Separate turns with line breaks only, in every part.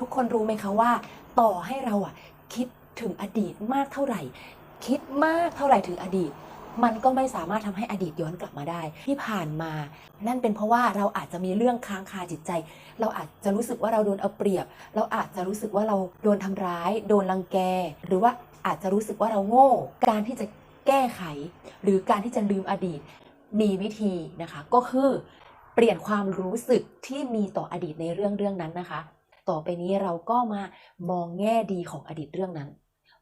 ทุกคนรู้ไหมคะว่า ต่อให้เราอะคิดถึงอดีตมากเท่าไหร่ คิดมากเท่าไหร่ถึงอดีต มันก็ไม่สามารถทำให้อดีตย้อนกลับมาได้ ที่ผ่านมา นั่นเป็นเพราะว่าเราอาจจะมีเรื่องค้างคาจิตใจ เราอาจจะรู้สึกว่าเราโดนเอาเปรียบ เราอาจจะรู้สึกว่าเราโดนทำร้าย โดนรังแก หรือว่าอาจจะรู้สึกว่าเราโง่ การที่จะแก้ไข หรือการที่จะลืมอดีต มีวิธีนะคะ ก็คือเปลี่ยนความรู้สึกที่มีต่ออดีตในเรื่องเรื่องนั้นนะคะ ต่อไปนี้เราก็มามองแง่ดีของอดีตเรื่องนั้น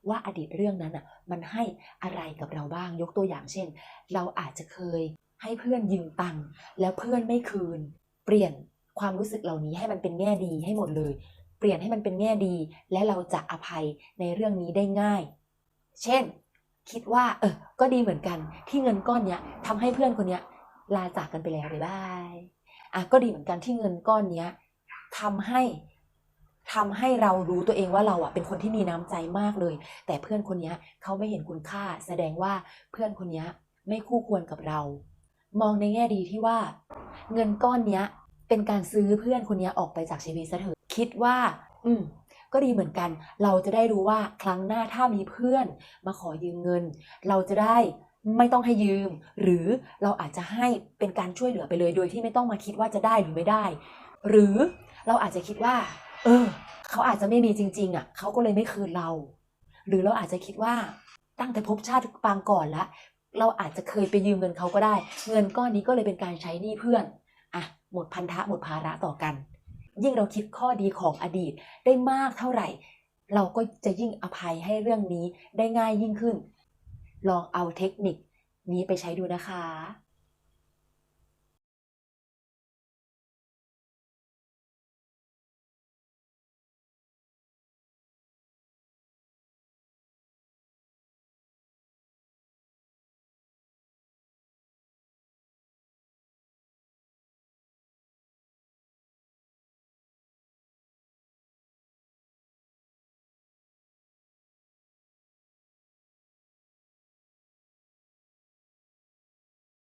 ว่าอดีตเรื่องนั้นอะมันให้อะไรกับเราบ้างยกตัวอย่างเช่น เราอาจจะเคยให้เพื่อนยืมตังค์แล้วเพื่อนไม่คืน เปลี่ยนความรู้สึกเหล่านี้ให้มันเป็นแง่ดีให้หมดเลย เปลี่ยนให้มันเป็นแง่ดี และเราจะอภัยในเรื่องนี้ได้ง่าย เช่น คิดว่า เออ ก็ดีเหมือนกัน ที่เงินก้อนเนี้ยทำให้เพื่อนคนเนี้ยลาจากกันไปแล้วบ๊ายบายอะก็ดีเหมือนกันที่เงินก้อนเนี้ยทำให้ ทำให้เรารู้ตัวเองว่าเราอะเป็นคนที่มีน้ำใจมากเลย แต่เพื่อนคนนี้เขาไม่เห็นคุณค่า แสดงว่าเพื่อนคนนี้ไม่คู่ควรกับเรา มองในแง่ดีที่ว่า เงินก้อนเนี้ยเป็นการซื้อเพื่อนคนนี้ออกไปจากชีวิตซะเถอะคิดว่า อืมก็ดีเหมือนกัน เราจะได้รู้ว่าครั้งหน้าถ้ามีเพื่อนมาขอยืมเงิน เราจะได้ไม่ต้องให้ยืม หรือเราอาจจะให้เป็นการช่วยเหลือไปเลย โดยที่ไม่ต้องมาคิดว่าจะได้หรือไม่ได้ หรือเราอาจจะคิดว่า เออ เขาอาจจะไม่มีจริง ๆ อะเขาก็เลยไม่คืนเรา หรือเราอาจจะคิดว่าตั้งแต่ภพชาติปางก่อนละเราอาจจะเคยไปยืมเงินเขาก็ได้ เงินก้อนนี้ก็เลยเป็นการใช้หนี้เพื่อนอะหมดพันธะหมดภาระต่อกัน ยิ่งเราคิดข้อดีของอดีตได้มากเท่าไหร่ เราก็จะยิ่งอภัยให้เรื่องนี้ได้ง่ายยิ่งขึ้น ลองเอาเทคนิคนี้ไปใช้ดูนะคะ